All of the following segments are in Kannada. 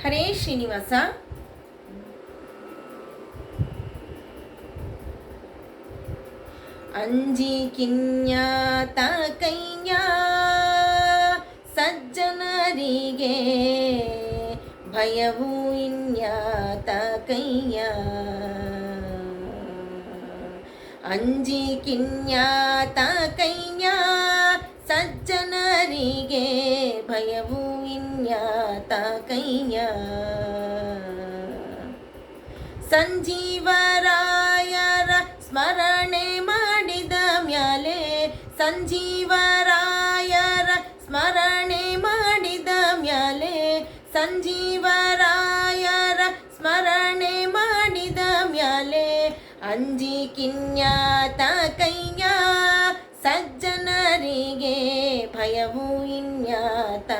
ಹರೇ ಶ್ರೀನಿವಾಸ ಅಂಜಿ ಕಿನ್ಯಾತ ಕೈಯ ಸಜ್ಜನರಿಗೆ ಭಯವು ಇನ್ಯಾತ ಕೈಯ ಅಂಜಿ ಕಿನ್ಯಾತ ಕೈಯ ಸಜ್ಜನರಿಗೆ ಭಯವು ಇನ್ಯಾತ ಕೈಯ ಸಂಜೀವರಾಯರ ಸ್ಮರಣೆ ಮಾಡಿದ ಮ್ಯಾಲೆ ಸಂಜೀವರಾಯರ ಸ್ಮರಣೆ ಮಾಡಿದ ಮ್ಯಾಲೆ ಸಂಜೀವರಾಯರ ಸ್ಮರಣೆ ಮಾಡಿದ ಮ್ಯಾಲೆ ಅಂಜಿ ಕಿನ್ಯಾತ ಭಯವು ಇನ್ಯಾತ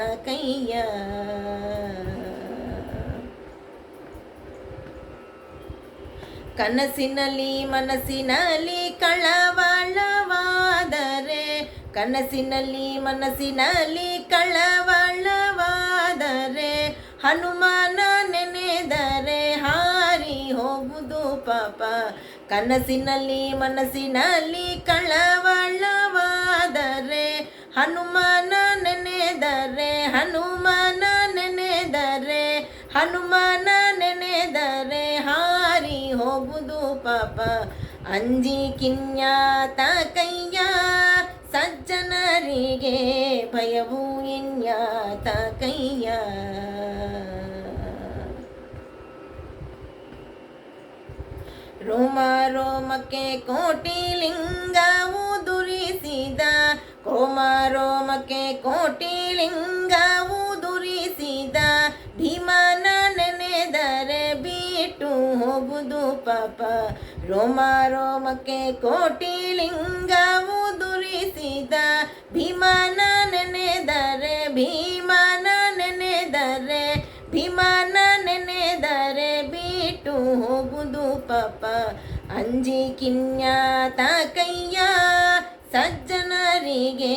ಕನಸಿನಲ್ಲಿ ಮನಸ್ಸಿನಲ್ಲಿ ಕಳವಳವಾದರೆ, ಕನಸಿನಲ್ಲಿ ಮನಸ್ಸಿನಲ್ಲಿ ಕಳವಳವಾದರೆ, ಹನುಮಾನ ನೆನೆದರೆ ಹಾರಿ ಹೋಗುವುದು ಪಾಪ. ಕನಸಿನಲ್ಲಿ ಮನಸ್ಸಿನಲ್ಲಿ ಕಳವಳವಾದರೆ ಹನುಮಾನ ನೆನೆದರೆ, ಹನುಮನ ನೆನೆದರೆ ಹಾರಿ ಹೋಗುವುದು ಪಾಪ. ಅಂಜಿ ಕಿನ್ಯಾತ ಕೈಯ ಸಜ್ಜನರಿಗೆ ಭಯವು ಇನ್ಯಾತ ಕೈಯ. ರೋಮ ರೋಮಕ್ಕೆ ಕೋಟಿ ಲಿಂಗವು ದುರಿಸಿದ, ಕೋಮ ರೋಮಕ್ಕೆ ಕೋಟಿ ಲಿಂಗವು ಪಾಪ. ರೋಮ ರೋಮಕ್ಕೆ ಕೋಟಿ ಲಿಂಗವು ದುರಿಸಿದ. ಭೀಮನ ನೆನೆದರೆ ಭೀಮನ ನೆನೆದರೆ ಭೀಮನ ನೆನೆದರೆ ಬಿಟ್ಟು ಹೋಗುದು ಪಾಪ. ಅಂಜಿ ಕಿನ್ಯಾತ ಕೈಯ ಸಜ್ಜನರಿಗೆ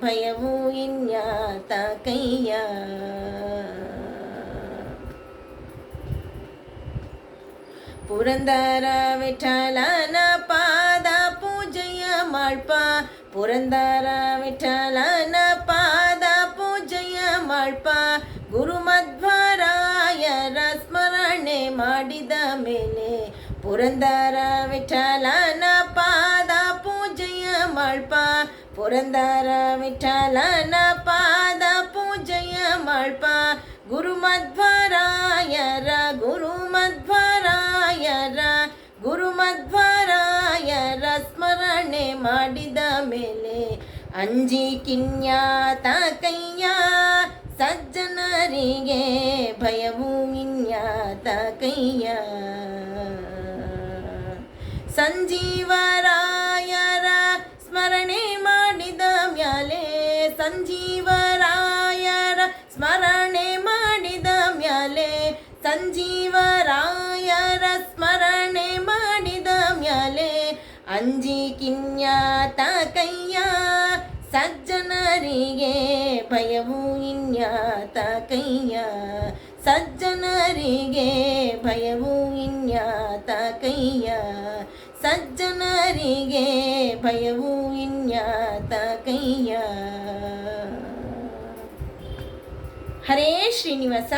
ಭಯವು ಇನ್ಯಾತ ಕೈಯ. ಪುರಂದರ ವಿಠಲನ ಪಾದ ಪೂಜೆಯ ಮಾಡ್ಪ ಪುರಂದರ ವಿಠಲನ ಪಾದ ಪೂಜೆಯ ಮಾಡ್ಪ ಗುರುಮಧ್ವರಾಯರ ಸ್ಮರಣೆ ಮಾಡಿದ ಮೇಲೆ ಪುರಂದರ ವಿಠಲನ ಪಾದ ಪೂಜೆಯ ಮಾಡ್ಪ ಪುರಂದರ ವಿಠಲನ ಪಾದ ಪೂಜೆಯ ಮಾಡ್ಪ ಗುರುಮಧ್ವರಾಯರ ಗುರುಮಧ್ವರಾಯರ ಮಾಡಿದ ಮೇಲೆ ಅಂಜಿ ಕಿನ್ಯಾತ ಕೈಯ ಸಜ್ಜನರಿಗೆ ಭಯವು ಇನ್ಯಾತ ಕೈಯ ಸಂಜೀವರಾಯರ ಸ್ಮರಣೆ ಮಾಡಿದ ಮ್ಯಾಲೆ ಸಂಜೀವರಾಯರ ಸ್ಮರಣೆ ಮಾಡಿದ ಮ್ಯಾಲೆ ಸಂಜೀವರಾಯರ ಸ್ಮರಣೆ ಮ್ಯಾಲೆ ಅಂಜಿ ಕಿನ್ಯಾತ ಸಜ್ಜನರಿಗೆ ಭಯವು ಇನ್ಯಾತ ಕೈಯ. ಸಜ್ಜನರಿಗೆ ಭಯವು ಇನ್ಯಾತ ಕೈಯ. ಸಜ್ಜನರಿಗೆ ಭಯವು ಇನ್ಯಾತ ಕೈಯ. ಹರೇ ಶ್ರೀನಿವಾಸ.